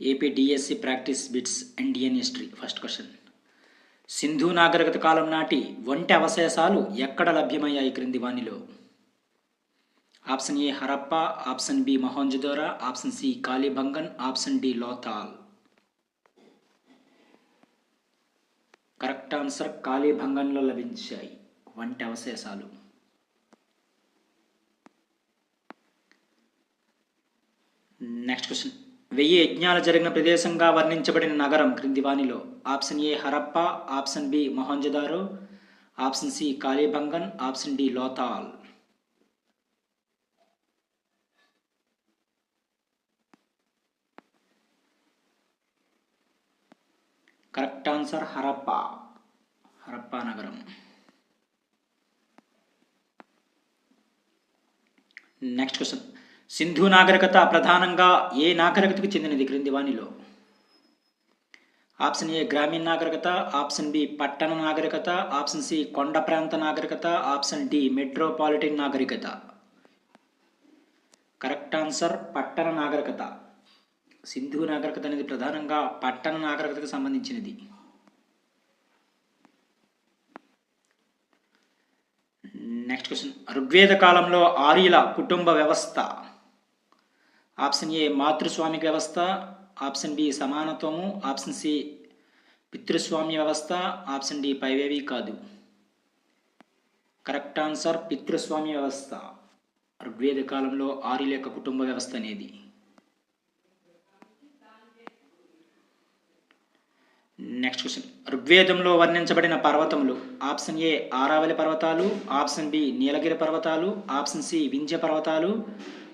AP DSC practice bits Indian history first question Sindhu నాగరికత కాలం నాటి వంటి అవశేషాలు ఎక్కడ లభ్యమయ్యాయి క్రింది వానిలో option A Harappa option B Mohenjodaro option C Kalibangan option D Lothal. Correct answer కాళీభంగంలో లభించాయి వంటి అవశేషాలు. Next question. వెయ్యి యజ్ఞాలు జరిగిన ప్రదేశంగా వర్ణించబడిన నగరం క్రింది వానిలో option A Harappa option B Mohenjodaro option C Kalibangan option D Lothal. Correct answer Harappa. Harappa నగరం. Next question. సింధు నాగరికత ప్రధానంగా ఏ నాగరికతకు చెందినది? క్రింది వాణిలో ఆప్షన్ ఏ గ్రామీణ నాగరికత. ఆప్షన్ బి పట్టణ నాగరికత. ఆప్షన్ సి కొండ ప్రాంత నాగరికత. ఆప్షన్ డి మెట్రోపాలిటన్ నాగరికత. కరెక్ట్ ఆన్సర్ పట్టణ నాగరికత. సింధు నాగరికత అనేది ప్రధానంగా పట్టణ నాగరికతకు సంబంధించినది. Next question. ఋగ్వేద కాలంలో ఆర్యుల కుటుంబ వ్యవస్థ. ఆప్షన్ ఏ మాతృస్వామిక వ్యవస్థ ఆప్షన్ బి సమానత్వము ఆప్షన్ సి పితృస్వామ్య వ్యవస్థ ఆప్షన్ డి పైవేవి కాదు. కరెక్ట్ ఆన్సర్ పితృస్వామ్య వ్యవస్థ. ఋగ్వేద కాలంలో ఆర్యుల యొక్క కుటుంబ వ్యవస్థ అనేది. Next question. ఋగ్వేదంలో వర్ణించబడిన పర్వతములు ఆప్షన్ ఏ ఆరావళి పర్వతాలు ఆప్షన్ బి నీలగిరి పర్వతాలు ఆప్షన్ సి వింధ్య పర్వతాలు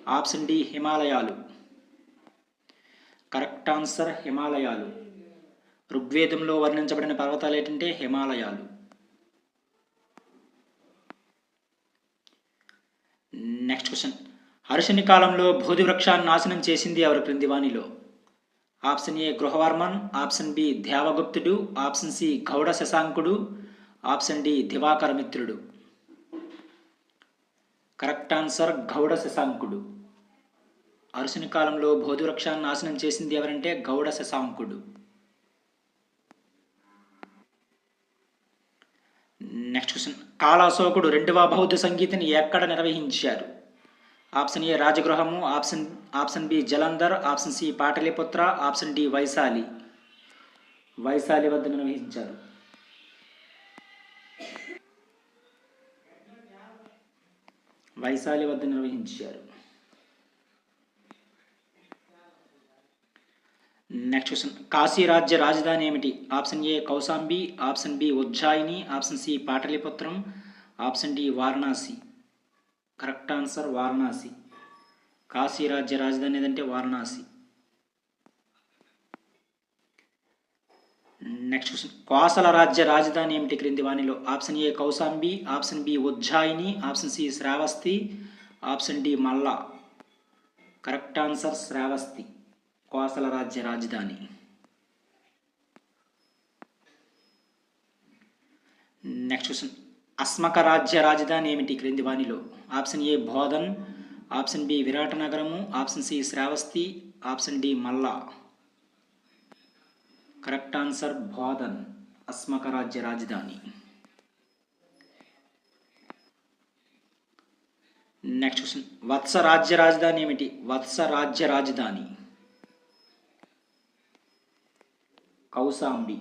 ఆప్షన్ డి హిమాలయాలు. కరెక్ట్ ఆన్సర్ హిమాలయాలు. ఋగ్వేదంలో వర్ణించబడిన పర్వతాలు ఏంటంటే హిమాలయాలు. Next question. హర్షుని కాలంలో బోధి వృక్షాన్ని నాశనం చేసింది ఎవరి క్రింది వాణిలో option A Grahavarman. Option B దేవగుప్తుడు option C Gauda శశాంకుడు. ఆప్షన్ డి దివాకర మిత్రుడు. కరెక్ట్ ఆన్సర్ గౌడ శశాంకుడు. అరుసుని కాలంలో బోధువృక్షాన్ని నాశనం చేసింది ఎవరంటే గౌడ శశాంకుడు. నెక్స్ట్ క్వశ్చన్ కాళాశోకుడు రెండవ బౌద్ధ సంగీతిని ఎక్కడ నిర్వహించారు? Option A రాజగృహము. Option option B Jalandhar. Option C Pataliputra. Option D Vaishali. Vaishali వద్ద నిర్వహించారు. వైశాలి వద్ద నిర్వహించారు నెక్స్ట్ క్వశ్చన్ కాశీ రాజ్య రాజధాని ఏమిటి? Option A Kausambi option B Ujjayini option C పాటలిపుత్రం option D Varanasi. Correct answer Varanasi. Kashi రాజ్య రాజధాని ఏదంటే వారణాసి. Next question. కోసల రాజ్య రాజధాని ఏమిటి క్రింది వాణిలో? Option A Kausambi option B Ujjayini option C Shravasti option D Malla. Correct answer Shravasti. Kosala రాజ్య రాజధాని. నెక్స్ట్ క్వశ్చన్ అస్మక రాజ్య రాజధాని ఏమిటి? క్రింది వాణిలో. Option A Bodhan. Option B Virata నగరము option C Shravasti. Option D Malla. Correct answer Bodhan. Asmaka రాజ్య రాజధాని. నెక్స్ట్ క్వశ్చన్ వత్స రాజ్య రాజధాని ఏమిటి? వత్స రాజ్య రాజధాని. కౌసాంబి.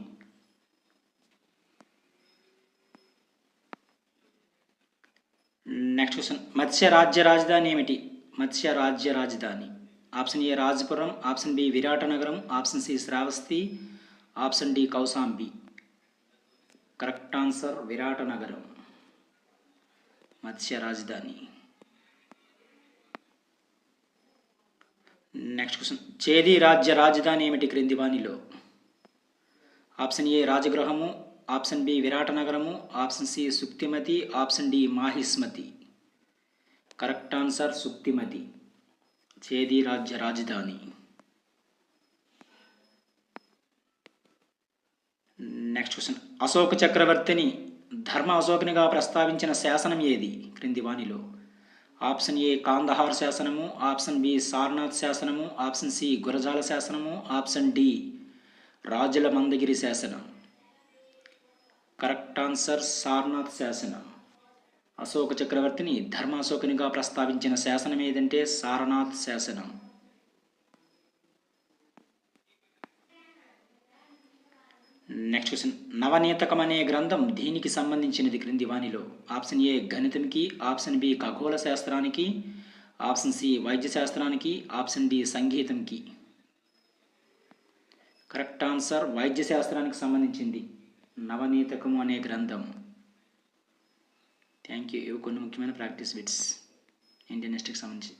నెక్స్ట్ క్వశ్చన్ మత్స్య రాజ్య రాజధాని ఏమిటి? మత్స్య రాజ్య రాజధాని. Option A Rajapuram option B విరాటనగరం option C Shravasti option D Kausambi. Correct answer విరాటనగరం. Matsya రాజధాని. నెక్స్ట్ క్వశ్చన్ చేది రాజ్య రాజధాని ఏమిటి క్రింది వాణిలో? ఆప్షన్ ఏ రాజగృహము option B విరాటనగరము option C Suktimati option D Mahishmati. Correct answer Suktimati. Chedi రాజ్య రాజధాని. Next question. అశోక చక్రవర్తిని ధర్మ అశోకునిగా ప్రస్తావించిన శాసనం ఏది? క్రింది వాణిలో. ఆప్షన్ ఏ కాందహార్ శాసనము ఆప్షన్ బి సారనాథ్ శాసనము ఆప్షన్ సి గురజాల శాసనము ఆప్షన్ డి రాజుల మందగిరి శాసనం. కరెక్ట్ ఆన్సర్ సారనాథ్ శాసనం. అశోక చక్రవర్తిని ధర్మాశోకునిగా ప్రస్తావించిన శాసనం ఏదంటే సారనాథ్ శాసనం. Next question. నవనీతకం అనే గ్రంథం దీనికి సంబంధించినది క్రింది వాణిలో. ఆప్షన్ ఏ గణితంకి ఆప్షన్ బి ఖగోళ శాస్త్రానికి ఆప్షన్ సి వైద్య శాస్త్రానికి ఆప్షన్ డి సంగీతంకి. కరెక్ట్ ఆన్సర్ వైద్య శాస్త్రానికి సంబంధించింది. నవనీతకము అనే గ్రంథం థ్యాంక్ యూ ఇవి కొన్ని ముఖ్యమైన ప్రాక్టీస్ బిట్స్. ఇండియన్ హిస్టరీకి సంబంధించి.